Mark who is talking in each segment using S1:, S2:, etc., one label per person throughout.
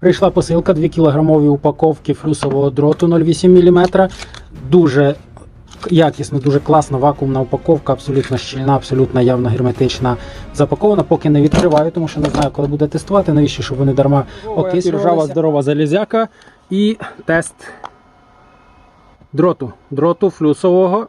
S1: Прийшла посилка 2 кілограмові упаковки флюсового дроту 0,8 мм. Дуже якісна, дуже класна вакуумна упаковка, абсолютно щільна, абсолютно явно герметична. Запакована, поки не відкриваю, тому що не знаю, коли буде тестувати, навіщо, щоб вони дарма окислювалися. Ржава здорова залізяка і тест дроту. Дроту флюсового.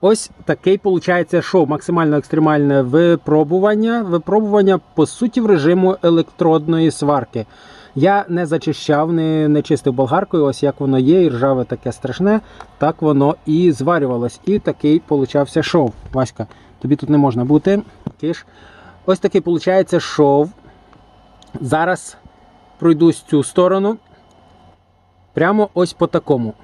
S1: Ось такий виходить шоу. Максимально екстремальне випробування. Випробування, по суті, в режиму електродної сварки. Я не зачищав, не, не чистив болгаркою, ось як воно є, і ржаве таке страшне, так воно і зварювалось. І такий получався шов. Васька, тобі тут не можна бути. Киш. Ось такий виходить шов. Зараз пройдусь цю сторону. Прямо ось по такому.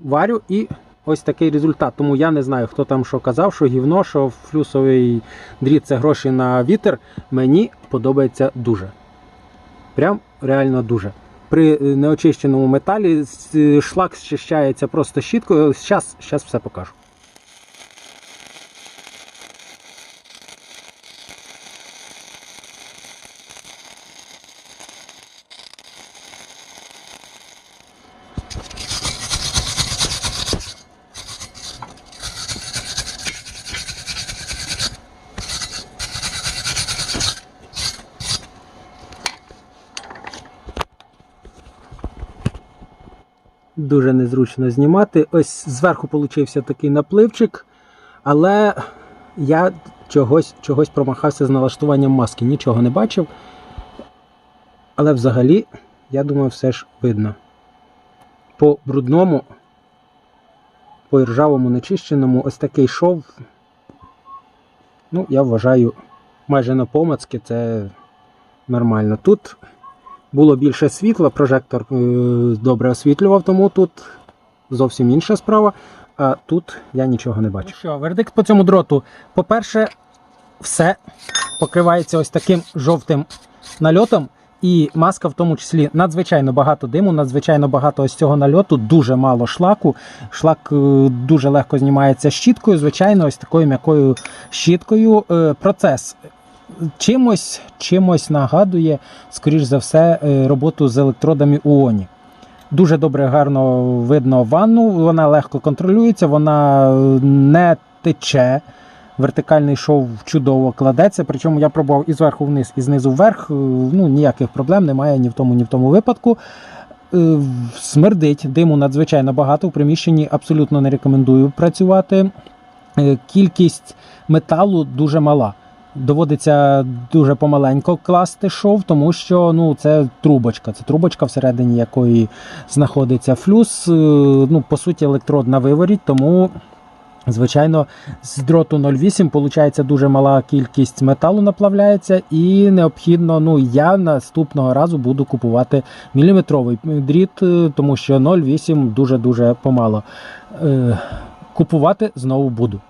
S1: Варю і ось такий результат. Тому я не знаю, хто там що казав, що гівно, що флюсовий дріт це гроші на вітер. Мені подобається дуже. Прям реально дуже. При е, неочищеному металі шлак зчищається просто щіткою. Зараз все покажу. Дуже незручно знімати. Ось зверху получився такий напливчик, але я чогось, чогось промахався з налаштуванням маски, нічого не бачив. Але взагалі, я думаю, все ж видно. По брудному, по ржавому нечищеному, ось такий шов. Ну, я вважаю, майже на помацки це нормально. Тут було більше світла, прожектор е, добре освітлював, тому тут зовсім інша справа. А тут я нічого не бачу. Ну що, вердикт по цьому дроту. По-перше, все покривається ось таким жовтим нальотом. І маска в тому числі надзвичайно багато диму, надзвичайно багато ось цього нальоту, дуже мало шлаку. Шлак е, дуже легко знімається щіткою, звичайно, ось такою м'якою щіткою. Е, Процес чимось, чимось нагадує, скоріш за все, е, роботу з електродами УОНі. Дуже добре, гарно видно ванну, вона легко контролюється, вона е, не тече. Вертикальний шов чудово кладеться. Причому я пробував і зверху вниз, і знизу вверх. Е, Ну, ніяких проблем немає ні в тому, ні в тому випадку. Смердить, диму надзвичайно багато. В приміщенні абсолютно не рекомендую працювати. Кількість металу дуже мала. Доводиться дуже помаленько класти шов, тому що ну, це трубочка. Це трубочка, всередині якої знаходиться флюс. Е, Ну, по суті, електрод на виворіт, тому. Звичайно, з дроту 0,8 виходить дуже мала кількість металу наплавляється, і необхідно, ну я наступного разу буду купувати міліметровий дріт, е, тому що 0,8 дуже-дуже помало. Е, Купувати знову буду.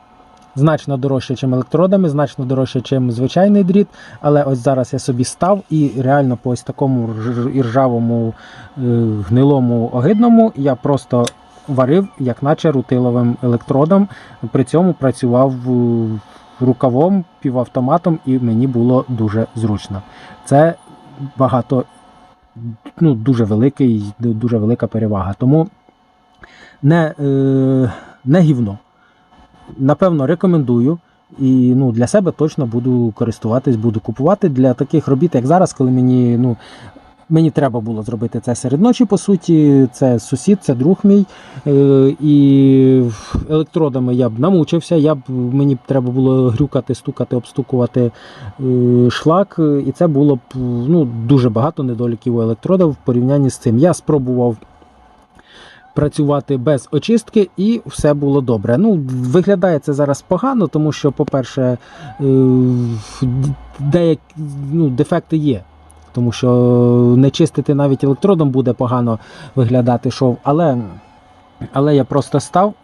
S1: Значно дорожче, ніж електродами, значно дорожче, ніж звичайний дріт. Але ось зараз я собі став і реально по ось такому рж- іржавому, е, гнилому огидному я просто варив, як наче рутиловим електродом. При цьому працював е, рукавом, півавтоматом, і мені було дуже зручно. Це багато, ну, дуже великий, дуже велика перевага. Тому не, е, не гівно. Напевно, рекомендую. І ну, для себе точно буду користуватись, буду купувати для таких робіт, як зараз, коли мені ну, мені треба було зробити це серед ночі, по суті. Це сусід, це друг мій. Е, і електродами я б намучився, я б, мені б треба було грюкати, стукати, обстукувати е, шлак. І це було б ну, дуже багато недоліків у електрода в порівнянні з цим. Я спробував працювати без очистки, і все було добре. Ну, виглядає це зараз погано, тому що, по-перше, е, деякі ну, дефекти є. Тому що не чистити навіть електродом буде погано виглядати шов. Але, але я просто став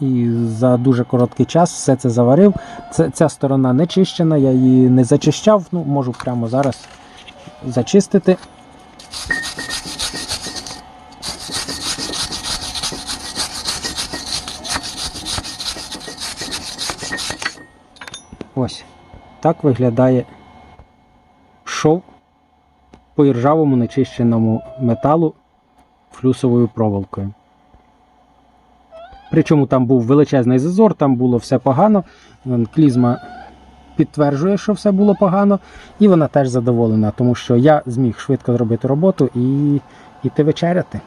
S1: і за дуже короткий час все це заварив. Це, ця сторона не чищена, я її не зачищав. Ну, можу прямо зараз зачистити. Ось так виглядає шов по іржавому нечищеному металу флюсовою проволокою. Причому там був величезний зазор, там було все погано. Клізма підтверджує, що все було погано, і вона теж задоволена, тому що я зміг швидко зробити роботу і йти вечеряти.